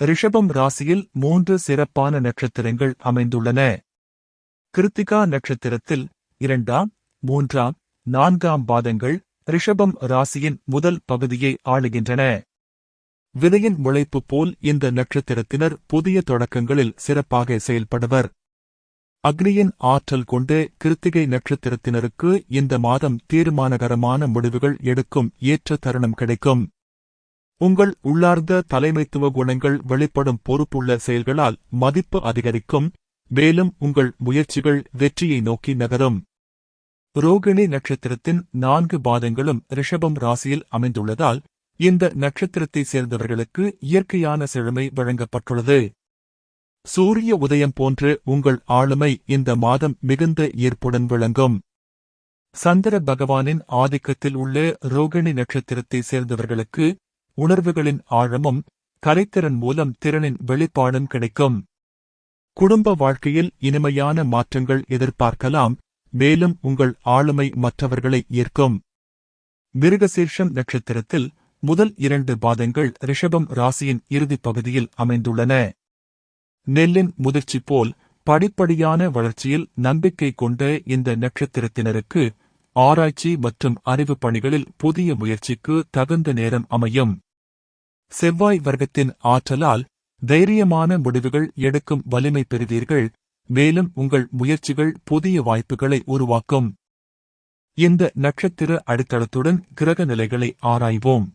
ரிஷபம் ராசியில் மூன்று சிறப்பான நட்சத்திரங்கள் அமைந்துள்ளன. கிருத்திகா நட்சத்திரத்தில் இரண்டாம் மூன்றாம் நான்காம் பாதங்கள் ரிஷபம் ராசியின் முதல் பகுதியை ஆளுகின்றன. விதையின் முளைப்பு போல் இந்த நட்சத்திரத்தினர் புதிய தொடக்கங்களில் சிறப்பாக செயல்படுவர். அக்னியின் ஆற்றல் கொண்டு கிருத்திகை நட்சத்திரத்தினருக்கு இந்த மாதம் தீர்மானகரமான முடிவுகள் எடுக்கும் ஏற்ற தருணம் கிடைக்கும். உங்கள் உள்ளார்ந்த தலைமைத்துவ குணங்கள் வெளிப்படும் பொறுப்புள்ள செயல்களால் மதிப்பு அதிகரிக்கும். மேலும் உங்கள் முயற்சிகள் வெற்றியை நோக்கி நகரும். ரோகிணி நட்சத்திரத்தின் நான்கு பாதங்களும் ரிஷபம் ராசியில் அமைந்துள்ளதால் இந்த நட்சத்திரத்தை சேர்ந்தவர்களுக்கு இயற்கையான செழுமை வழங்கப்பட்டுள்ளது. சூரிய உதயம் போன்று உங்கள் ஆளுமை இந்த மாதம் மிகுந்த ஈர்ப்புடன் விளங்கும். சந்திர பகவானின் ஆதிக்கத்தில் உள்ள ரோகிணி நட்சத்திரத்தை சேர்ந்தவர்களுக்கு உணர்வுகளின் ஆழமும் கலைத்திறன் மூலம் திறனின் வெளிப்பாடும் கிடைக்கும். குடும்ப வாழ்க்கையில் இனிமையான மாற்றங்கள் எதிர்பார்க்கலாம் மேலும் உங்கள் ஆளுமை மற்றவர்களை ஈர்க்கும். மிருகசீர்ஷம் நட்சத்திரத்தில் முதல் இரண்டு பாதங்கள் ரிஷபம் ராசியின் இறுதிப் பகுதியில் அமைந்துள்ளன. நெல்லின் முதிர்ச்சி போல் படிப்படியான வளர்ச்சியில் நம்பிக்கை கொண்ட இந்த நட்சத்திரத்தினருக்கு ஆராய்ச்சி மற்றும் அறிவு பணிகளில் புதிய முயற்சிக்கு தகுந்த நேரம் அமையும். செவ்வாய் வர்க்கத்தின் ஆற்றலால் தைரியமான முடிவுகள் எடுக்கும் வலிமை பெறுவீர்கள். மேலும் உங்கள் முயற்சிகள் புதிய வாய்ப்புகளை உருவாக்கும். இந்த நட்சத்திர அடித்தளத்துடன் கிரக நிலைகளை ஆராய்வோம்.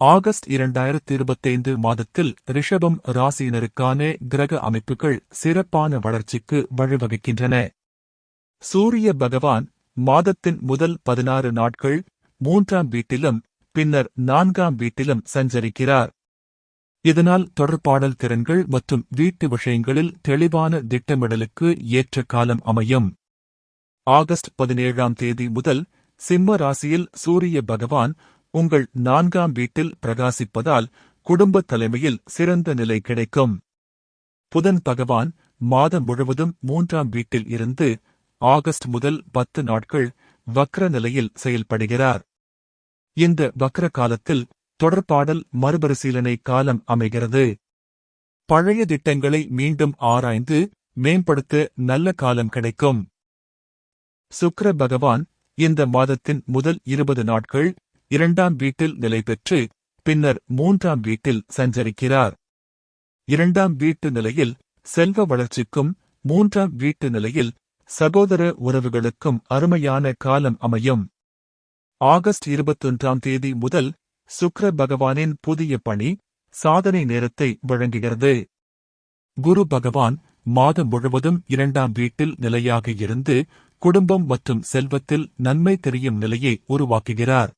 ஆகஸ்ட் இரண்டாயிரத்தி இருபத்தைந்து மாதத்தில் ரிஷபம் ராசியினருக்கான கிரக அமைப்புகள் சிறப்பான வளர்ச்சிக்கு வழிவகுக்கின்றன. சூரிய பகவான் மாதத்தின் முதல் பதினாறு நாட்கள் மூன்றாம் வீட்டிலும் பின்னர் நான்காம் வீட்டிலும் சஞ்சரிக்கிறார். இதனால் தொடர்பாடல் திறன்கள் மற்றும் வீட்டு விஷயங்களில் தெளிவான திட்டமிடலுக்கு ஏற்ற காலம் அமையும். ஆகஸ்ட் பதினேழாம் தேதி முதல் சிம்ம ராசியில் சூரிய பகவான் உங்கள் நான்காம் வீட்டில் பிரகாசிப்பதால் குடும்ப தலைமையில் சிறந்த நிலை கிடைக்கும். புதன் பகவான் மாதம் முழுவதும் மூன்றாம் வீட்டில் இருந்து ஆகஸ்ட் முதல் பத்து நாட்கள் வக்ர நிலையில் செயல்படுகிறார். இந்த வக்ர காலத்தில் தொடர்பாடல் மறுபரிசீலனை காலம் அமைகிறது. பழைய திட்டங்களை மீண்டும் ஆராய்ந்து மேம்படுத்த நல்ல காலம் கிடைக்கும். சுக்ர பகவான் இந்த மாதத்தின் முதல் இருபது நாட்கள் இரண்டாம் வீட்டில் நிலை பெற்று பின்னர் மூன்றாம் வீட்டில் சஞ்சரிக்கிறார். இரண்டாம் வீட்டு நிலையில் செல்வ வளர்ச்சிக்கும் மூன்றாம் வீட்டு நிலையில் சகோதர உறவுகளுக்கும் அருமையான காலம் அமையும். ஆகஸ்ட் இருபத்தொன்றாம் தேதி முதல் சுக்ர பகவானின் புதிய பணி சாதனை நேரத்தை வழங்குகிறது. குரு பகவான் மாதம் முழுவதும் இரண்டாம் வீட்டில் நிலையாக இருந்து குடும்பம் மற்றும் செல்வத்தில் நன்மை தெரியும் நிலையை உருவாக்குகிறார்.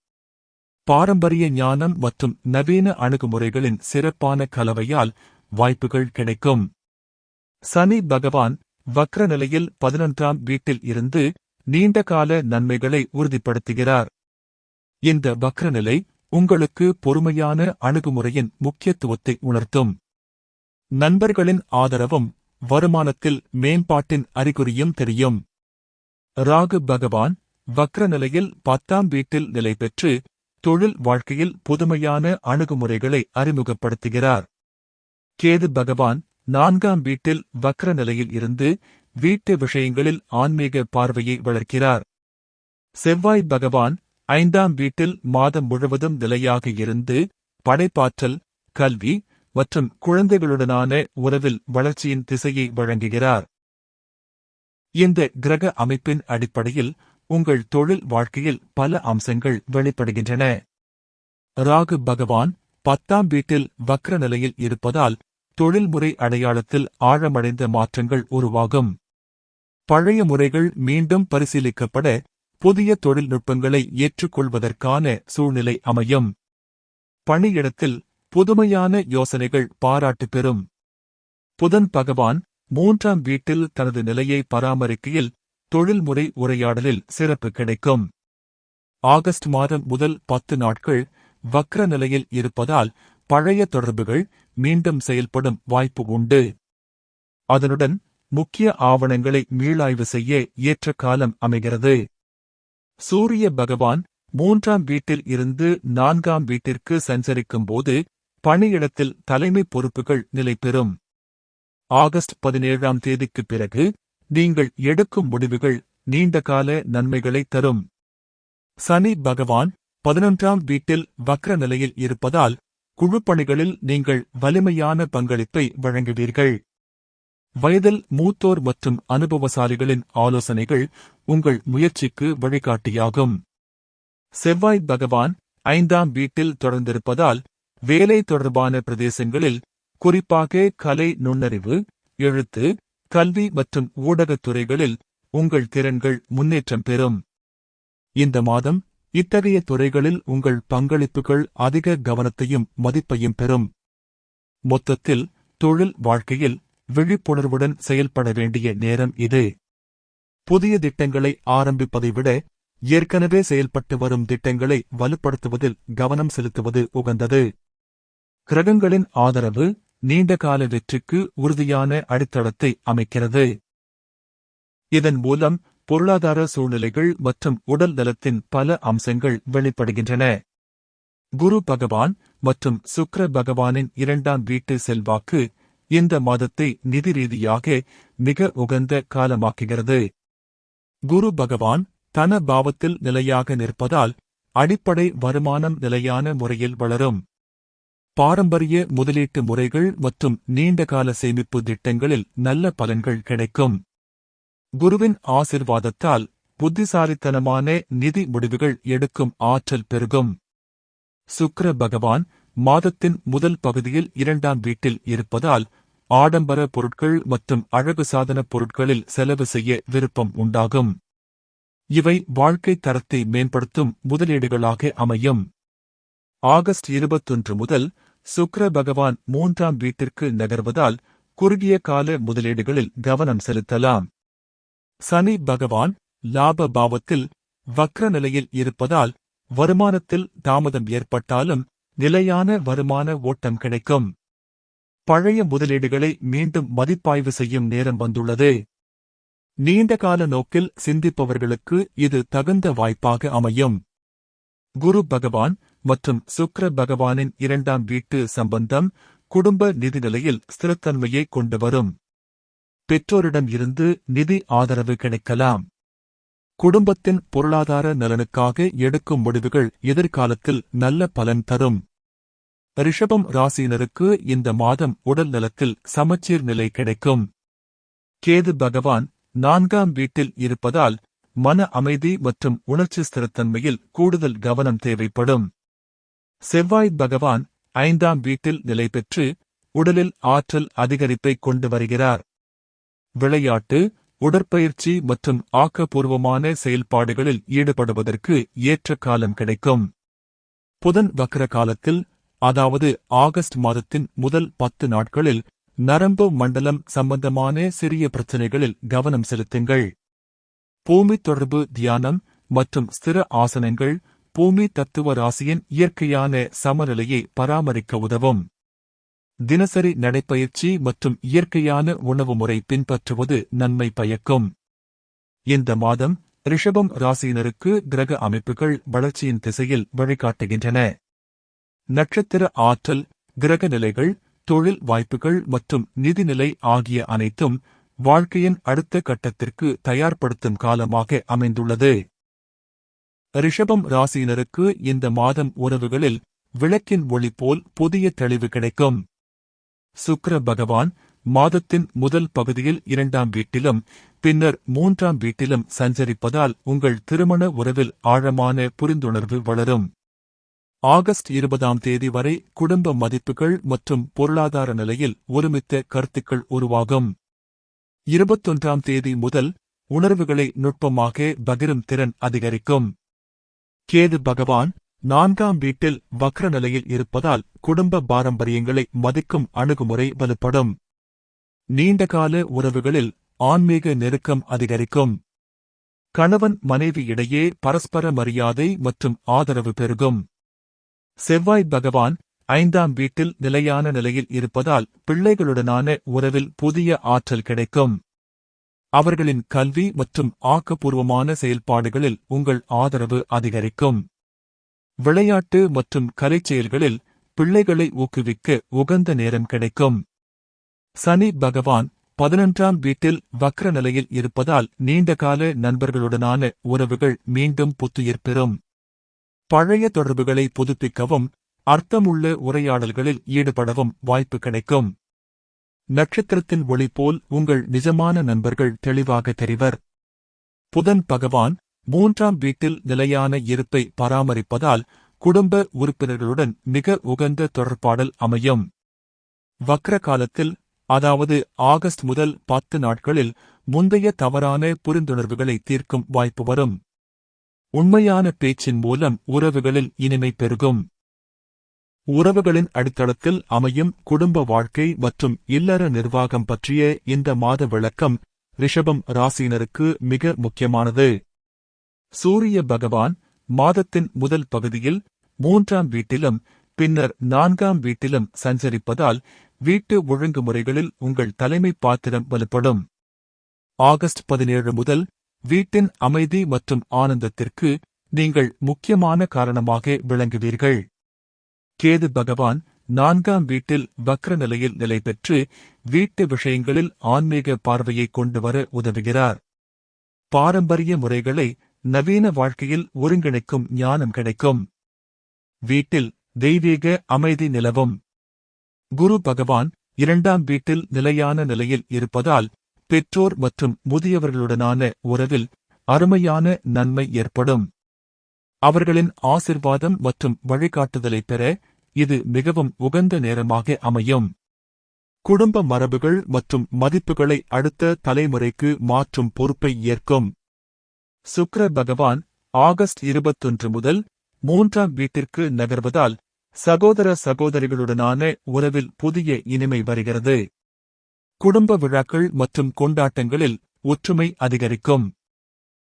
பாரம்பரிய ஞானம் மற்றும் நவீன அணுகுமுறைகளின் சிறப்பான கலவையால் வாய்ப்புகள் கிடைக்கும். சனி பகவான் வக்ர நிலையில் பதினொன்றாம் வீட்டில் இருந்து நீண்டகால நன்மைகளை உறுதிப்படுத்துகிறார். இந்த வக்ரநிலை உங்களுக்கு பொறுமையான அணுகுமுறையின் முக்கியத்துவத்தை உணர்த்தும். நண்பர்களின் ஆதரவும் வருமானத்தில் மேம்பாட்டின் அறிகுறியும் தெரியும். ராகு பகவான் வக்ர நிலையில் பத்தாம் வீட்டில் நிலை பெற்று தொழில் வாழ்க்கையில் புதுமையான அணுகுமுறைகளை அறிமுகப்படுத்துகிறார். கேது பகவான் நான்காம் வீட்டில் வக்ர நிலையில் இருந்து வீட்டு விஷயங்களில் ஆன்மீக பார்வையை வளர்க்கிறார். செவ்வாய் பகவான் ஐந்தாம் வீட்டில் மாதம் முழுவதும் நிலையாக இருந்து படைப்பாற்றல் கல்வி மற்றும் குழந்தைகளுடனான உறவில் வளர்ச்சியின் திசையை வழங்குகிறார். இந்த கிரக அமைப்பின் அடிப்படையில் உங்கள் தொழில் வாழ்க்கையில் பல அம்சங்கள் வெளிப்படுகின்றன. ராகு பகவான் பத்தாம் வீட்டில் வக்ர நிலையில் இருப்பதால் தொழில்முறை அடையாளத்தில் ஆழமடைந்த மாற்றங்கள் உருவாகும். பழைய முறைகள் மீண்டும் பரிசீலிக்கப்பட புதிய தொழில்நுட்பங்களை ஏற்றுக்கொள்வதற்கான சூழ்நிலை அமையும். பணியிடத்தில் புதுமையான யோசனைகள் பாராட்டு பெறும். புதன் பகவான் மூன்றாம் வீட்டில் தனது நிலையை பராமரிக்கையில் தொழில்முறை உரையாடலில் சிறப்பு கிடைக்கும். ஆகஸ்ட் மாதம் முதல் பத்து நாட்கள் வக்ர நிலையில் இருப்பதால் பழைய தொடர்புகள் மீண்டும் செயல்படும் வாய்ப்பு உண்டு. அதனுடன் முக்கிய ஆவணங்களை மீளாய்வு செய்ய ஏற்ற காலம் அமைகிறது. சூரிய பகவான் மூன்றாம் வீட்டில் இருந்து நான்காம் வீட்டிற்கு சஞ்சரிக்கும் போது பணியிடத்தில் தலைமை பொறுப்புகள் நிலைபெறும் ஆகஸ்ட் பதினேழாம் தேதிக்குப் பிறகு நீங்கள் எடுக்கும் முடிவுகள் நீண்டகால நன்மைகளை தரும். சனி பகவான் பதினொன்றாம் வீட்டில் வக்ர நிலையில் இருப்பதால் குழுப்பணிகளில் நீங்கள் வலிமையான பங்களிப்பை வழங்குவீர்கள். வயதில் மூத்தோர் மற்றும் அனுபவசாலிகளின் ஆலோசனைகள் உங்கள் முயற்சிக்கு வழிகாட்டியாகும். செவ்வாய் பகவான் ஐந்தாம் வீட்டில் தொடர்ந்திருப்பதால் வேலை தொடர்பான பிரதேசங்களில் குறிப்பாக கலை நுண்ணறிவு எழுத்து கல்வி மற்றும் ஊடகத் துறைகளில் உங்கள் திறன்கள் முன்னேற்றம் பெறும். இந்த மாதம் இத்தகைய துறைகளில் உங்கள் பங்களிப்புகள் அதிக கவனத்தையும் மதிப்பையும் பெறும். மொத்தத்தில் தொழில் வாழ்க்கையில் விழிப்புணர்வுடன் செயல்பட வேண்டிய நேரம் இது. புதிய திட்டங்களை ஆரம்பிப்பதை விட ஏற்கனவே செயல்பட்டு வரும் திட்டங்களை வலுப்படுத்துவதில் கவனம் செலுத்துவது உகந்தது. கிரகங்களின் ஆதரவு நீண்டகால வெற்றிக்கு உறுதியான அடித்தளத்தை அமைக்கிறது. இதன் மூலம் பொருளாதார சூழ்நிலைகள் மற்றும் உடல் நலத்தின் பல அம்சங்கள் வெளிப்படுகின்றன. குரு பகவான் மற்றும் சுக்ர பகவானின் இரண்டாம் வீட்டு செல்வாக்கு இந்த மாதத்தை நிதி ரீதியாக மிக உகந்த காலமாக்குகிறது. குரு பகவான் தன பாவத்தில் நிலையாக நிற்பதால் அடிப்படை வருமானம் நிலையான முறையில் வளரும். பாரம்பரிய முதலீட்டு முறைகள் மற்றும் நீண்டகால சேமிப்பு திட்டங்களில் நல்ல பலன்கள் கிடைக்கும். குருவின் ஆசிர்வாதத்தால் புத்திசாலித்தனமான நிதி முடிவுகள் எடுக்கும் ஆற்றல் பெருகும். சுக்கர பகவான் மாதத்தின் முதல் பகுதியில் இரண்டாம் வீட்டில் இருப்பதால் ஆடம்பர பொருட்கள் மற்றும் அழகு சாதன பொருட்களில் செலவு செய்ய விருப்பம் உண்டாகும். இவை வாழ்க்கை தரத்தை மேம்படுத்தும் முதலீடுகளாக அமையும். ஆகஸ்ட் இருபத்தொன்று முதல் சுக்ர பகவான் மூன்றாம் வீட்டிற்கு நகர்வதால் குறுகிய கால முதலீடுகளில் கவனம் செலுத்தலாம். சனி பகவான் லாப பாவத்தில் வக்ர நிலையில் இருப்பதால் வருமானத்தில் தாமதம் ஏற்பட்டாலும் நிலையான வருமான ஓட்டம் கிடைக்கும். பழைய முதலீடுகளை மீண்டும் மதிப்பாய்வு செய்யும் நேரம் வந்துள்ளது. நீண்டகால நோக்கில் சிந்திப்பவர்களுக்கு இது தகுந்த வாய்ப்பாக அமையும். குரு பகவான் மற்றும் சுக்ர பகவானின் இரண்டாம் வீட்டு சம்பந்தம் குடும்ப நிதிநிலையில் ஸ்திரத்தன்மையை கொண்டு வரும். பெற்றோரிடம் இருந்து நிதி ஆதரவு கிடைக்கலாம். குடும்பத்தின் பொருளாதார நலனுக்காக எடுக்கும் முடிவுகள் எதிர்காலத்தில் நல்ல பலன் தரும். ரிஷபம் ராசியினருக்கு இந்த மாதம் உடல் நலத்தில் சமச்சீர் நிலை கிடைக்கும். கேது பகவான் நான்காம் வீட்டில் இருப்பதால் மன அமைதி மற்றும் உணர்ச்சி ஸ்திரத்தன்மையில் கூடுதல் கவனம் தேவைப்படும். செவ்வாய் பகவான் ஐந்தாம் வீட்டில் நிலை பெற்று உடலில் ஆற்றல் அதிகரிப்பை கொண்டு வருகிறார். விளையாட்டு உடற்பயிற்சி மற்றும் ஆக்கப்பூர்வமான செயல்பாடுகளில் ஈடுபடுவதற்கு ஏற்ற காலம் கிடைக்கும். புதன் வக்ர காலத்தில் அதாவது ஆகஸ்ட் மாதத்தின் முதல் பத்து நாட்களில் நரம்பு மண்டலம் சம்பந்தமான சிறிய பிரச்சினைகளில் கவனம் செலுத்துங்கள். பூமி தொடர்பு தியானம் மற்றும் ஸ்திர ஆசனங்கள் பூமி தத்துவ ராசியின் இயற்கையான சமநிலையை பராமரிக்க உதவும். தினசரி நடைப்பயிற்சி மற்றும் இயற்கையான உணவு முறை பின்பற்றுவது நன்மை பயக்கும். இந்த மாதம் ரிஷபம் ராசியினருக்கு கிரக அமைப்புகள் வளர்ச்சியின் திசையில் வழிகாட்டுகின்றன. நட்சத்திர ஆற்றல் கிரக நிலைகள் தொழில் வாய்ப்புகள் மற்றும் நிதிநிலை ஆகிய அனைத்தும் வாழ்க்கையின் அடுத்த கட்டத்திற்கு தயார்படுத்தும் காலமாக அமைந்துள்ளது. ரிஷபம் ராசியினருக்கு இந்த மாதம் உறவுகளில் விளக்கின் ஒளி போல் புதிய தெளிவு கிடைக்கும். சுக்கர பகவான் மாதத்தின் முதல் பகுதியில் இரண்டாம் வீட்டிலும் பின்னர் மூன்றாம் வீட்டிலும் சஞ்சரிப்பதால் உங்கள் திருமண உறவில் ஆழமான புரிந்துணர்வு வளரும். ஆகஸ்ட் இருபதாம் தேதி வரை குடும்ப மதிப்புகள் மற்றும் பொருளாதார நிலையில் ஒருமித்த கருத்துக்கள் உருவாகும். இருபத்தொன்றாம் தேதி முதல் உணர்வுகளை நுட்பமாக பகிரும் திறன் அதிகரிக்கும். கேது பகவான் நான்காம் வீட்டில் வக்ர நிலையில் இருப்பதால் குடும்ப பாரம்பரியங்களை மதிக்கும் அணுகுமுறை வலுப்படும். நீண்டகால உறவுகளில் ஆன்மீக நெருக்கம் அதிகரிக்கும். கணவன் மனைவி இடையே பரஸ்பர மரியாதை மற்றும் ஆதரவு பெருகும். செவ்வாய் பகவான் ஐந்தாம் வீட்டில் நிலையான நிலையில் இருப்பதால் பிள்ளைகளுடனான உறவில் புதிய ஆற்றல் கிடைக்கும். அவர்களின் கல்வி மற்றும் ஆக்கப்பூர்வமான செயல்பாடுகளில் உங்கள் ஆதரவு அதிகரிக்கும். விளையாட்டு மற்றும் கலைச் செயல்களில் பிள்ளைகளை ஊக்குவிக்க உகந்த நேரம் கிடைக்கும். சனி பகவான் பதினொன்றாம் வீட்டில் வக்ர நிலையில் இருப்பதால் நீண்டகால நண்பர்களுடனான உறவுகள் மீண்டும் புத்துயிர் பெறும். பழைய தொடர்புகளை புதுப்பிக்கவும் அர்த்தமுள்ள உரையாடல்களில் ஈடுபடவும் வாய்ப்பு கிடைக்கும். நட்சத்திரத்தின் ஒளி போல் உங்கள் நிஜமான நண்பர்கள் தெளிவாக தெரிவர். புதன் பகவான் மூன்றாம் வீட்டில் நிலையான இருப்பை பராமரிப்பதால் குடும்ப உறுப்பினர்களுடன் மிக உகந்த தொடர்பாடல் அமையும். வக்ர காலத்தில் அதாவது ஆகஸ்ட் முதல் பத்து நாட்களில் முந்தைய தவறான புரிந்துணர்வுகளை தீர்க்கும் வாய்ப்பு வரும். உண்மையான பேச்சின் மூலம் உறவுகளில் இனிமை பெருகும். உறவுகளின் அடித்தளத்தில் அமையும் குடும்ப வாழ்க்கை மற்றும் இல்லற நிர்வாகம் பற்றிய இந்த மாத விளக்கம் ரிஷபம் ராசியினருக்கு மிக முக்கியமானது. சூரிய பகவான் மாதத்தின் முதல் பகுதியில் மூன்றாம் வீட்டிலும் பின்னர் நான்காம் வீட்டிலும் சஞ்சரிப்பதால் வீட்டு ஒழுங்குமுறைகளில் உங்கள் தலைமை பாத்திரம் வலுப்படும். ஆகஸ்ட் பதினேழு முதல் வீட்டின் அமைதி மற்றும் ஆனந்தத்திற்கு நீங்கள் முக்கியமான காரணமாக விளங்குவீர்கள். கேது பகவான் நான்காம் வீட்டில் வக்ர நிலையில் நிலை பெற்று வீட்டு விஷயங்களில் ஆன்மீக பார்வையை கொண்டு வர உதவுகிறார். பாரம்பரிய முறைகளை நவீன வாழ்க்கையில் ஒருங்கிணைக்கும் ஞானம் கிடைக்கும். வீட்டில் தெய்வீக அமைதி நிலவும். குரு பகவான் இரண்டாம் வீட்டில் நிலையான நிலையில் இருப்பதால் பெற்றோர் மற்றும் முதியவர்களுடனான உறவில் அருமையான நன்மை ஏற்படும். அவர்களின் ஆசிர்வாதம் மற்றும் வழிகாட்டுதலை பெற இது மிகவும் உகந்த நேரமாக அமையும். குடும்ப மரபுகள் மற்றும் மதிப்புகளை அடுத்த தலைமுறைக்கு மாற்றும் பொறுப்பை ஏற்கும். சுக்ர பகவான் ஆகஸ்ட் இருபத்தொன்று முதல் மூன்றாம் வீட்டிற்கு நகர்வதால் சகோதர சகோதரிகளுடனான உறவில் புதிய இனிமை வருகிறது. குடும்ப விழாக்கள் மற்றும் கொண்டாட்டங்களில் ஒற்றுமை அதிகரிக்கும்.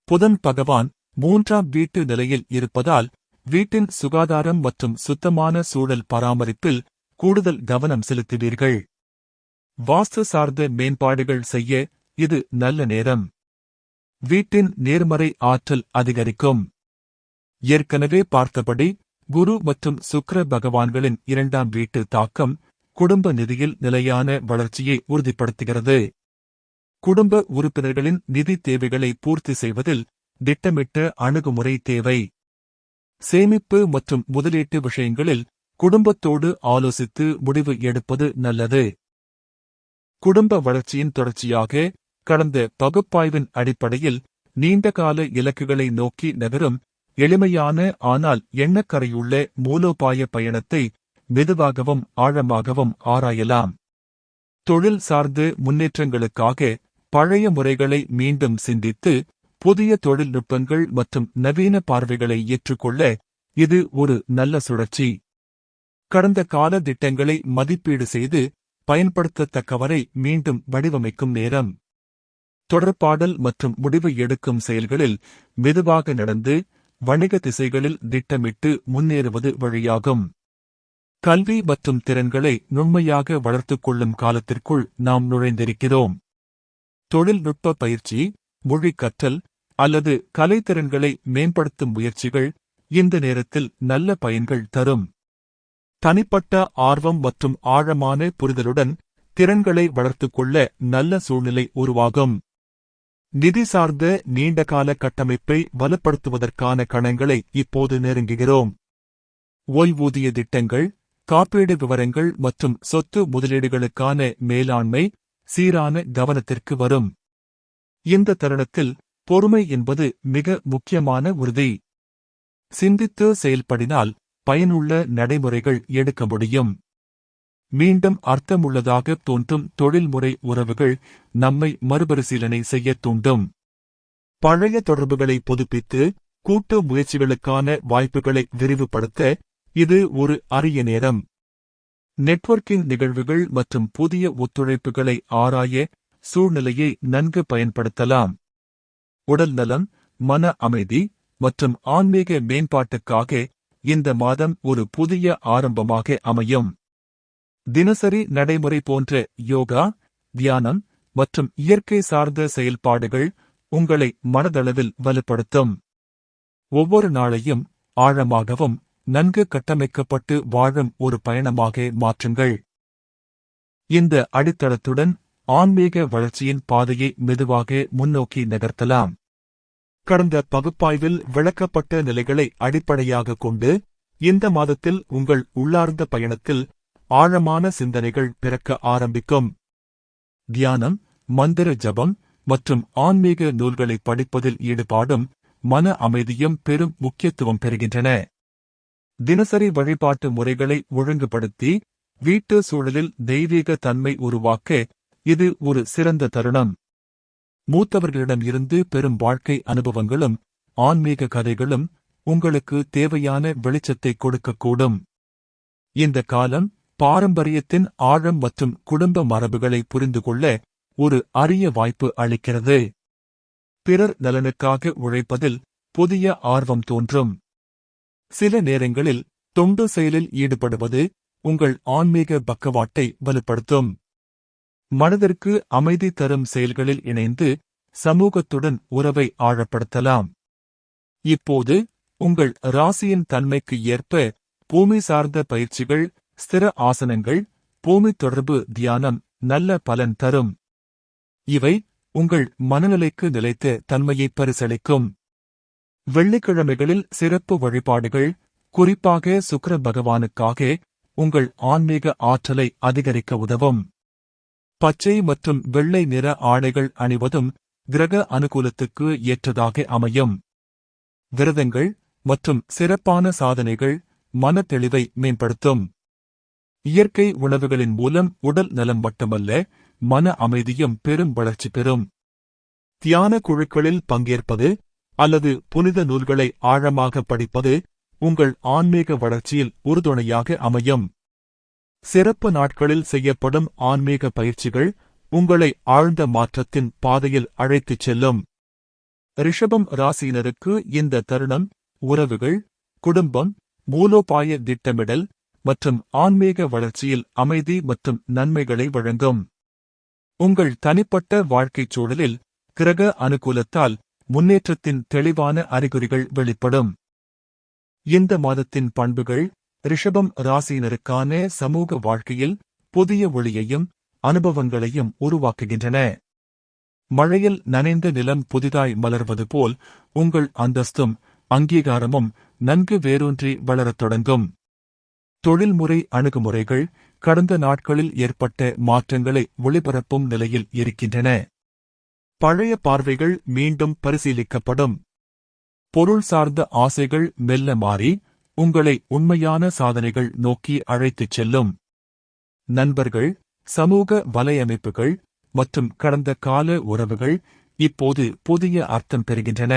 புதன் பகவான் மூன்றாம் வீட்டு நிலையில் இருப்பதால் வீட்டின் சுகாதாரம் மற்றும் சுத்தமான சூழல் பராமரிப்பில் கூடுதல் கவனம் செலுத்துவீர்கள். வாஸ்து சார்ந்த மேம்பாடுகள் செய்ய இது நல்ல நேரம். வீட்டின் நேர்மறை ஆற்றல் அதிகரிக்கும். ஏற்கனவே பார்த்தபடி குரு மற்றும் சுக்கர பகவான்களின் இரண்டாம் வீட்டு தாக்கம் குடும்ப நிதியில் நிலையான வளர்ச்சியை உறுதிப்படுத்துகிறது. குடும்ப உறுப்பினர்களின் நிதி தேவைகளை பூர்த்தி செய்வதில் திட்டமிட்ட அணுகுமுறை தேவை. சேமிப்பு மற்றும் முதலீட்டு விஷயங்களில் குடும்பத்தோடு ஆலோசித்து முடிவு எடுப்பது நல்லது. குடும்ப வளர்ச்சியின் தொடர்ச்சியாக கடந்த பகுப்பாய்வின் அடிப்படையில் நீண்டகால இலக்குகளை நோக்கி நகரும் எளிமையான ஆனால் எண்ணக்கரையுள்ள மூலோபாய பயணத்தை மெதுவாகவும் ஆழமாகவும் ஆராயலாம். தொழில் சார்ந்து முன்னேற்றங்களுக்காக பழைய முறைகளை மீண்டும் சிந்தித்து புதிய தொழில்நுட்பங்கள் மற்றும் நவீன பார்வைகளை ஏற்றுக்கொள்ள இது ஒரு நல்ல சுழற்சி. கடந்த கால திட்டங்களை மதிப்பீடு செய்து பயன்படுத்தத்தக்கவரை மீண்டும் வடிவமைக்கும் நேரம். தொடர்பாடல் மற்றும் முடிவு எடுக்கும் செயல்களில் மெதுவாக நடந்து வணிக திசைகளில் திட்டமிட்டு முன்னேறுவது வழியாகும். கல்வி மற்றும் திறன்களை நுண்மையாக வளர்த்துக் கொள்ளும் காலத்திற்குள் நாம் நுழைந்திருக்கிறோம். தொழில்நுட்ப பயிற்சி மொழி கற்றல் அல்லது கலைத்திறன்களை மேம்படுத்தும் முயற்சிகள் இந்த நேரத்தில் நல்ல பயன்கள் தரும். தனிப்பட்ட ஆர்வம் மற்றும் ஆழமான புரிதலுடன் திறன்களை வளர்த்துக் கொள்ள நல்ல சூழ்நிலை உருவாகும். நிதி சார்ந்த நீண்டகால கட்டமைப்பை வலுப்படுத்துவதற்கான கணங்களை இப்போது நெருங்குகிறோம். ஓய்வூதிய திட்டங்கள் காப்பீடு விவரங்கள் மற்றும் சொத்து முதலீடுகளுக்கான மேலாண்மை சீரான கவனத்திற்கு வரும். இந்த தருணத்தில் பொறுமை என்பது மிக முக்கியமான உறுதி. சிந்தித்து செயல்படினால் பயனுள்ள நடைமுறைகள் எடுக்க முடியும். மீண்டும் அர்த்தமுள்ளதாக தோன்றும் தொழில்முறை உறவுகள் நம்மை மறுபரிசீலனை செய்ய தூண்டும். பழைய தொடர்புகளை புதுப்பித்து கூட்டு முயற்சிகளுக்கான வாய்ப்புகளை விரிவுபடுத்த இது ஒரு அரிய நேரம். நெட்வொர்க்கிங் நிகழ்வுகள் மற்றும் புதிய ஒத்துழைப்புகளை ஆராய சூழ்நிலையை நன்கு பயன்படுத்தலாம். உடல் நலம் மன அமைதி மற்றும் ஆன்மீக மேம்பாட்டுக்காக இந்த மாதம் ஒரு புதிய ஆரம்பமாக அமையும். தினசரி நடைமுறை போன்ற யோகா தியானம் மற்றும் இயற்கை சார்ந்த செயல்பாடுகள் உங்களை மனதளவில் வலுப்படுத்தும். ஒவ்வொரு நாளையும் ஆழமாகவும் நன்கு கட்டமைக்கப்பட்டு வாழும் ஒரு பயணமாக மாற்றுங்கள். இந்த அடித்தளத்துடன் ஆன்மீக வளர்ச்சியின் பாதையை மெதுவாக முன்னோக்கி நகர்த்தலாம். கடந்த பகுப்பாய்வில் விளக்கப்பட்ட நிலைகளை அடிப்படையாக கொண்டு இந்த மாதத்தில் உங்கள் உள்ளார்ந்த பயணத்தில் ஆழமான சிந்தனைகள் பிறக்க ஆரம்பிக்கும். தியானம் மந்திர ஜபம் மற்றும் ஆன்மீக நூல்களை படிப்பதில் ஈடுபாடும் மன அமைதியும் பெரும் முக்கியத்துவம் பெறுகின்றன. தினசரி வழிபாட்டு முறைகளை ஒழுங்குபடுத்தி வீட்டு சூழலில் தெய்வீக தன்மை உருவாக்க இது ஒரு சிறந்த தருணம். மூத்தவர்களிடம் இருந்து பெரும் வாழ்க்கை அனுபவங்களும் ஆன்மீக கதைகளும் உங்களுக்கு தேவையான வெளிச்சத்தை கொடுக்கக்கூடும். இந்த காலம் பாரம்பரியத்தின் ஆழம் மற்றும் குடும்ப மரபுகளை புரிந்து கொள்ள ஒரு அரிய வாய்ப்பு அளிக்கிறது. பிறர் நலனுக்காக உழைப்பதில் புதிய ஆர்வம் தோன்றும். சில நேரங்களில் தொண்டு செயலில் ஈடுபடுவது உங்கள் ஆன்மீக பக்கவாட்டை வலுப்படுத்தும். மனதிற்கு அமைதி தரும் செயல்களில் இணைந்து சமூகத்துடன் உறவை ஆழப்படுத்தலாம். இப்போது உங்கள் ராசியின் தன்மைக்கு ஏற்ப பூமி சார்ந்த பயிற்சிகள் ஸ்திர ஆசனங்கள் பூமி தொடர்பு தியானம் நல்ல பலன் தரும். இவை உங்கள் மனநிலைக்கு நிலைத்த தன்மையை பரிசளிக்கும். வெள்ளிக்கிழமைகளில் சிறப்பு வழிபாடுகள் குறிப்பாக சுக்கர பகவானுக்காக உங்கள் ஆன்மீக ஆற்றலை அதிகரிக்க உதவும். பச்சை மற்றும் வெள்ளை நிற ஆடைகள் அணிவதும் கிரக அனுகூலத்துக்கு ஏற்றதாக அமையும். விரதங்கள் மற்றும் சிறப்பான சாதனைகள் மனத்தெளிவை தெளிவை மேம்படுத்தும். இயற்கை உணவுகளின் மூலம் உடல் நலம் மட்டுமல்ல மன அமைதியும் பெரும் வளர்ச்சி பெறும். தியான குழுக்களில் பங்கேற்பது அல்லது புனித நூல்களை ஆழமாக படிப்பது உங்கள் ஆன்மீக வளர்ச்சியில் உறுதுணையாக அமையும். சிறப்பு நாட்களில் செய்யப்படும் ஆன்மீக பயிற்சிகள் உங்களை ஆழ்ந்த மாற்றத்தின் பாதையில் அழைத்துச் செல்லும். ரிஷபம் ராசியினருக்கு இந்த தருணம் உறவுகள் குடும்பம் மூலோபாய திட்டமிடல் மற்றும் ஆன்மீக வளர்ச்சியில் அமைதி மற்றும் நன்மைகளை வழங்கும். உங்கள் தனிப்பட்ட வாழ்க்கைச் சூழலில் கிரக அனுகூலத்தால் முன்னேற்றத்தின் தெளிவான அறிகுறிகள் வெளிப்படும். இந்த மாதத்தின் பண்புகள் ரிஷபம் ராசியினருக்கான சமூக வாழ்க்கையில் புதிய ஒளியையும் அனுபவங்களையும் உருவாக்குகின்றன. மழையில் நனைந்த நிலம் புதிதாய் மலர்வது போல் உங்கள் அந்தஸ்தும் அங்கீகாரமும் நன்கு வேரூன்றி வளரத் தொடங்கும். தொழில்முறை அணுகுமுறைகள் கடந்த நாட்களில் ஏற்பட்ட மாற்றங்களை ஒளிபரப்பும் நிலையில் இருக்கின்றன. பழைய பார்வைகள் மீண்டும் பரிசீலிக்கப்படும். பொருள் சார்ந்த ஆசைகள் மெல்ல மாறி உங்களை உண்மையான சாதனைகள் நோக்கி அழைத்துச் செல்லும். நண்பர்கள் சமூக வலையமைப்புகள் மற்றும் கடந்த கால உறவுகள் இப்போது புதிய அர்த்தம் பெறுகின்றன.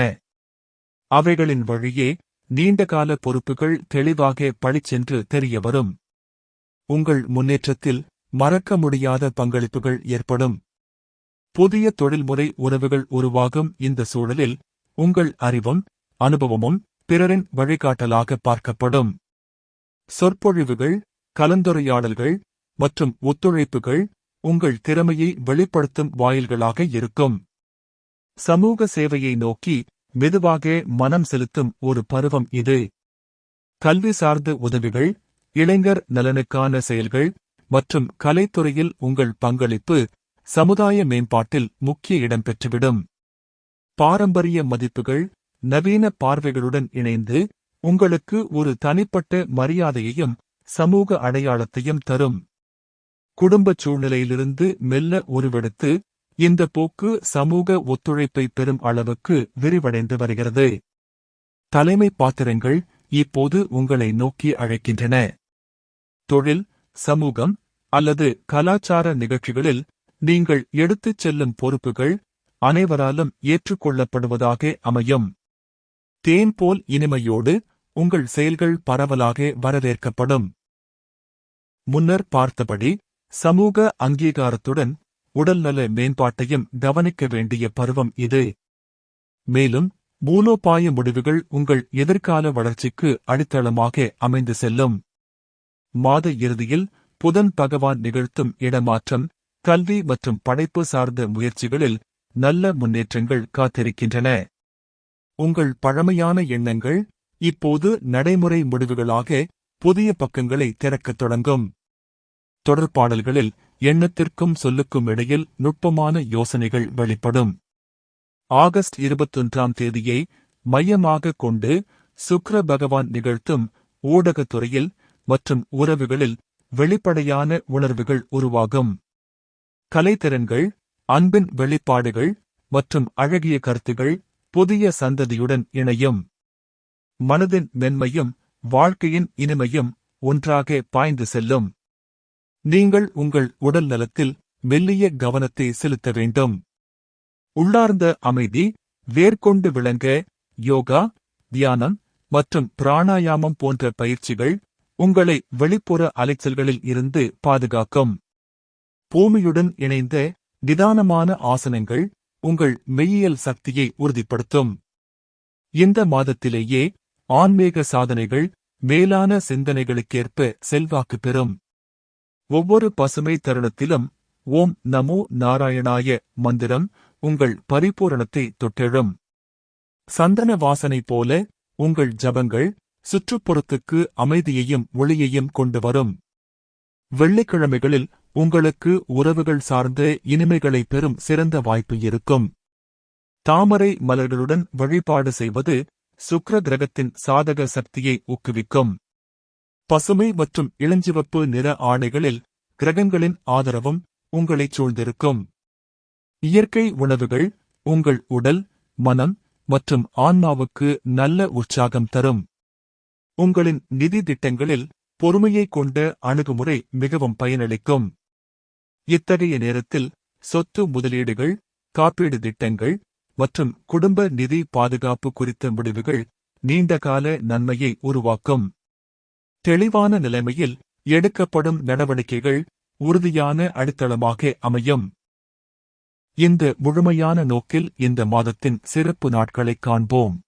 அவைகளின் வழியே நீண்டகால பொறுப்புகள் தெளிவாக பழிச்சென்று தெரியவரும். உங்கள் முன்னேற்றத்தில் மறக்க முடியாத பங்களிப்புகள் ஏற்படும். புதிய தொழில்முறை உறவுகள் உருவாகும் இந்த சூழலில் உங்கள் அறிவும் அனுபவமும் பிறரின் வழிகாட்டலாக பார்க்கப்படும். சொற்பொழிவுகள் கலந்துரையாடல்கள் மற்றும் ஒத்துழைப்புகள் உங்கள் திறமையை வெளிப்படுத்தும் வாயில்களாக இருக்கும். சமூக சேவையை நோக்கி மெதுவாக மனம் செலுத்தும் ஒரு பருவம் இது. கல்வி சார்ந்த உதவிகள் இளைஞர் நலனுக்கான செயல்கள் மற்றும் கலைத்துறையில் உங்கள் பங்களிப்பு சமுதாய மேம்பாட்டில் முக்கிய இடம் பெற்றுவிடும். பாரம்பரிய மதிப்புகள் நவீன பார்வைகளுடன் இணைந்து உங்களுக்கு ஒரு தனிப்பட்ட மரியாதையையும் சமூக அடையாளத்தையும் தரும். குடும்பச் சூழ்நிலையிலிருந்து மெல்ல உருவெடுத்து இந்த போக்கு சமூக ஒத்துழைப்பை பெறும் அளவுக்கு விரிவடைந்து வருகிறது. தலைமை பாத்திரங்கள் இப்போது உங்களை நோக்கி அழைக்கின்றன. தொழில் சமூகம் அல்லது கலாச்சார நிகழ்ச்சிகளில் நீங்கள் எடுத்துச் செல்லும் பொறுப்புகள் அனைவராலும் ஏற்றுக்கொள்ளப்படுவதாக அமையும். தேன் போல் இனிமையோடு உங்கள் செயல்கள் பரவலாக வரவேற்கப்படும். முன்னர் பார்த்தபடி சமூக அங்கீகாரத்துடன் உடல்நல மேம்பாட்டையும் கவனிக்க வேண்டிய பருவம் இது. மேலும் மூலோபாய முடிவுகள் உங்கள் எதிர்கால வளர்ச்சிக்கு அடித்தளமாக அமைந்து செல்லும். மாத இறுதியில் புதன் பகவான் நிகழ்த்தும் இடமாற்றம் கல்வி மற்றும் படைப்பு சார்ந்த முயற்சிகளில் நல்ல முன்னேற்றங்கள் காத்திருக்கின்றன. உங்கள் பழமையான எண்ணங்கள் இப்போது நடைமுறை முடிவுகளாக புதிய பக்கங்களை திறக்கத் தொடங்கும். தொடர்பாடல்களில் எண்ணத்திற்கும் சொல்லுக்கும் இடையில் நுட்பமான யோசனைகள் வெளிப்படும். ஆகஸ்ட் இருபத்தொன்றாம் தேதியை மையமாக கொண்டு சுக்ர பகவான் நிகழ்த்தும் ஊடகத்துறையில் மற்றும் உறவுகளில் வெளிப்படையான உணர்வுகள் உருவாகும். கலைத்திறன்கள் அன்பின் வெளிப்பாடுகள் மற்றும் அழகிய கருத்துகள் புதிய சந்ததியுடன் இணையும். மனதின் மென்மையும் வாழ்க்கையின் இனிமையும் ஒன்றாக பாய்ந்து செல்லும். நீங்கள் உங்கள் உடல் நலத்தில் மெல்லிய கவனத்தை செலுத்த வேண்டும். உள்ளார்ந்த அமைதி வேர்கொண்டு விளங்க யோகா தியானம் மற்றும் பிராணாயாமம் போன்ற பயிற்சிகள் உங்களை வெளிப்புற அலைச்சல்களில் இருந்து பாதுகாக்கும். பூமியுடன் இணைந்த நிதானமான ஆசனங்கள் உங்கள் மெய்யியல் சக்தியை உறுதிப்படுத்தும். இந்த மாதத்திலேயே ஆன்மீக சாதனைகள் மேலான சிந்தனைகளுக்கேற்ப செல்வாக்கு பெறும். ஒவ்வொரு பசுமை தருணத்திலும் ஓம் நமோ நாராயணாய மந்திரம் உங்கள் பரிபூரணத்தை தொட்டெழும். சந்தன வாசனை போல உங்கள் ஜபங்கள் சுற்றுப்புறத்துக்கு அமைதியையும் ஒளியையும் கொண்டு வரும். வெள்ளிக்கிழமைகளில் உங்களுக்கு உறவுகள் சார்ந்த இனிமைகளை பெறும் சிறந்த வாய்ப்பு இருக்கும். தாமரை மலர்களுடன் வழிபாடு செய்வது சுக்ர கிரகத்தின் சாதக சக்தியை ஊக்குவிக்கும். பசுமை மற்றும் இளஞ்சிவப்பு நிற ஆடைகளில் கிரகங்களின் ஆதரவும் உங்களைச் சூழ்ந்திருக்கும். இயற்கை உணவுகள் உங்கள் உடல் மனம் மற்றும் ஆன்மாவுக்கு நல்ல உற்சாகம் தரும். உங்களின் நிதி திட்டங்களில் பொறுமையைக் கொண்ட அணுகுமுறை மிகவும் பயனளிக்கும். இத்தகைய நேரத்தில் சொத்து முதலீடுகள் காப்பீடு திட்டங்கள் மற்றும் குடும்ப நிதி பாதுகாப்பு குறித்த முடிவுகள் நீண்டகால நன்மையை உருவாக்கும். தெளிவான நிலைமையில் எடுக்கப்படும் நடவடிக்கைகள் உறுதியான அடித்தளமாக அமையும். இந்த முழுமையான நோக்கில் இந்த மாதத்தின் சிறப்பு நாட்களைக் காண்போம்.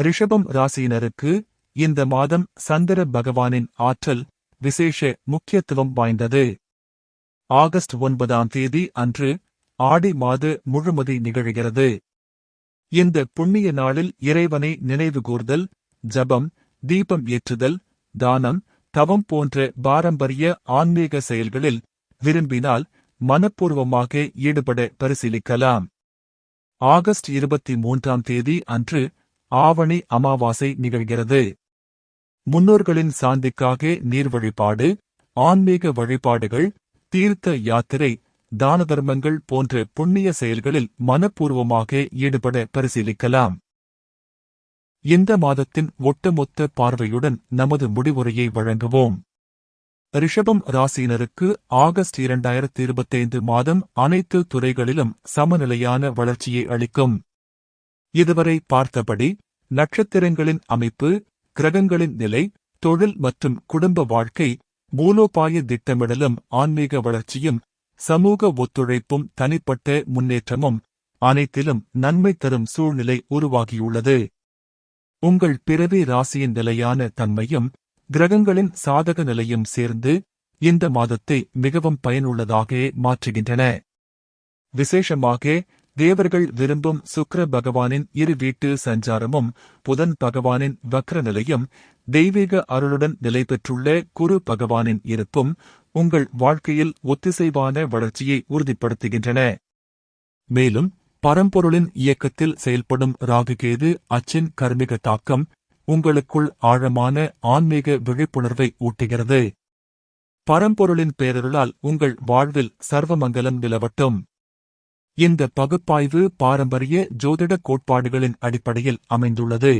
ரிஷபம் ராசியினருக்கு இந்த மாதம் சந்திர பகவானின் ஆற்றல் விசேஷ முக்கியத்துவம் வாய்ந்தது. ஆகஸ்ட் ஒன்பதாம் தேதி அன்று ஆடி மாத முழுமதி நிகழ்கிறது. இந்த புண்ணிய நாளில் இறைவனை நினைவுகூர்தல் ஜபம் தீபம் ஏற்றுதல் தானம் தவம் போன்ற பாரம்பரிய ஆன்மீக செயல்களில் விரும்பினால் மனப்பூர்வமாக ஈடுபட பரிசீலிக்கலாம். ஆகஸ்ட் இருபத்தி மூன்றாம் தேதி அன்று ஆவணி அமாவாசை நிகழ்கிறது. முன்னோர்களின் சாந்திக்காக நீர் வழிபாடு ஆன்மீக வழிபாடுகள் தீர்த்த யாத்திரை தான தர்மங்கள் போன்ற புண்ணிய செயல்களில் மனப்பூர்வமாக ஈடுபட பரிசீலிக்கலாம். இந்த மாதத்தின் ஒட்டுமொத்த பார்வையுடன் நமது முடிவுரையை வழங்குவோம். ரிஷபம் ராசியினருக்கு ஆகஸ்ட் இரண்டாயிரத்தி இருபத்தைந்து மாதம் அனைத்து துறைகளிலும் சமநிலையான வளர்ச்சியை அளிக்கும். இதுவரை பார்த்தபடி நட்சத்திரங்களின் அமைப்பு கிரகங்களின் நிலை தொழில் மற்றும் குடும்ப வாழ்க்கை மூலோபாய திட்டமிடலும் ஆன்மீக வளர்ச்சியும் சமூக ஒத்துழைப்பும் தனிப்பட்ட முன்னேற்றமும் அனைத்திலும் நன்மை தரும் சூழ்நிலை உருவாகியுள்ளது. உங்கள் பிறவி ராசியின் நிலையான தன்மையும் கிரகங்களின் சாதக நிலையும் சேர்ந்து இந்த மாதத்தை மிகவும் பயனுள்ளதாக மாற்றுகின்றன. விசேஷமாக தேவர்கள் விரும்பும் சுக்கர பகவானின் இரு வீட்டு சஞ்சாரமும் புதன் பகவானின் வக்ர நிலையும் தெய்வீக அருளுடன் நிலை பெற்றுள்ள குரு பகவானின் இருப்பும் உங்கள் வாழ்க்கையில் ஒத்திசைவான வளர்ச்சியை உறுதிப்படுத்துகின்றன. மேலும் பரம்பொருளின் இயக்கத்தில் செயல்படும் ராகுகேது அச்சின் கர்மிக தாக்கம் உங்களுக்குள் ஆழமான ஆன்மீக விழிப்புணர்வை ஊட்டுகிறது. பரம்பொருளின் பேரருளால் உங்கள் வாழ்வில் சர்வமங்கலம் நிலவட்டும். இந்த பகுப்பாய்வு பாரம்பரிய ஜோதிட கோட்பாடுகளின் அடிப்படையில் அமைந்துள்ளது.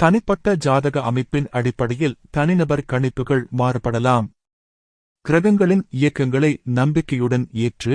தனிப்பட்ட ஜாதக அமைப்பின் அடிப்படையில் தனிநபர் கணிப்புகள் மாறுபடலாம். கிரகங்களின் இயக்கங்களை நம்பிக்கையுடன் ஏற்று